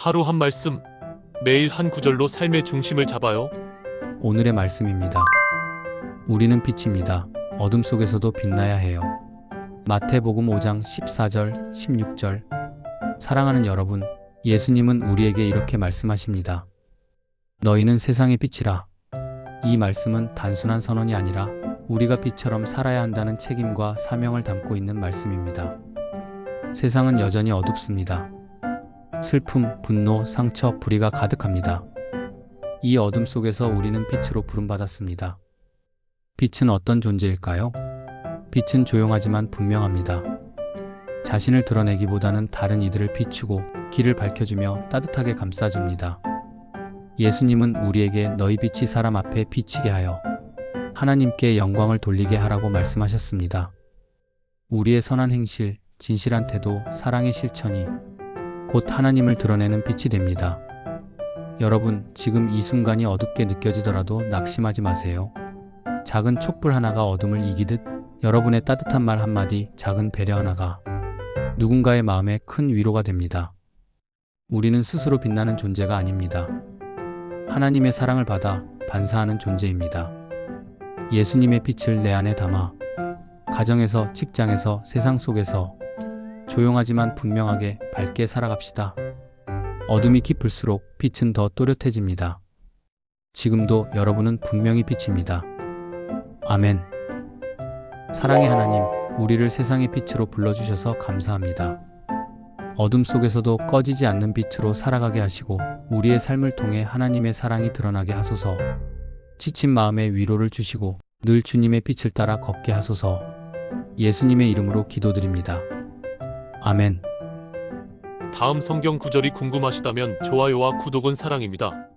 하루 한 말씀, 매일 한 구절로 삶의 중심을 잡아요. 오늘의 말씀입니다. 우리는 빛입니다. 어둠 속에서도 빛나야 해요. 마태복음 5장 14절, 16절. 사랑하는 여러분, 예수님은 우리에게 이렇게 말씀하십니다. 너희는 세상의 빛이라. 이 말씀은 단순한 선언이 아니라 우리가 빛처럼 살아야 한다는 책임과 사명을 담고 있는 말씀입니다. 세상은 여전히 어둡습니다. 슬픔, 분노, 상처, 불의가 가득합니다. 이 어둠 속에서 우리는 빛으로 부름받았습니다. 빛은 어떤 존재일까요? 빛은 조용하지만 분명합니다. 자신을 드러내기보다는 다른 이들을 비추고 길을 밝혀주며 따뜻하게 감싸줍니다. 예수님은 우리에게 너희 빛이 사람 앞에 비치게 하여 하나님께 영광을 돌리게 하라고 말씀하셨습니다. 우리의 선한 행실, 진실한 태도, 사랑의 실천이 곧 하나님을 드러내는 빛이 됩니다. 여러분, 지금 이 순간이 어둡게 느껴지더라도 낙심하지 마세요. 작은 촛불 하나가 어둠을 이기듯 여러분의 따뜻한 말 한마디, 작은 배려 하나가 누군가의 마음에 큰 위로가 됩니다. 우리는 스스로 빛나는 존재가 아닙니다. 하나님의 사랑을 받아 반사하는 존재입니다. 예수님의 빛을 내 안에 담아 가정에서, 직장에서, 세상 속에서 조용하지만 분명하게 밝게 살아갑시다. 어둠이 깊을수록 빛은 더 또렷해집니다. 지금도 여러분은 분명히 빛입니다. 아멘. 사랑의 하나님, 우리를 세상의 빛으로 불러주셔서 감사합니다. 어둠 속에서도 꺼지지 않는 빛으로 살아가게 하시고 우리의 삶을 통해 하나님의 사랑이 드러나게 하소서. 지친 마음에 위로를 주시고 늘 주님의 빛을 따라 걷게 하소서. 예수님의 이름으로 기도드립니다. 아멘. 다음 성경 구절이 궁금하시다면 좋아요와 구독은 사랑입니다.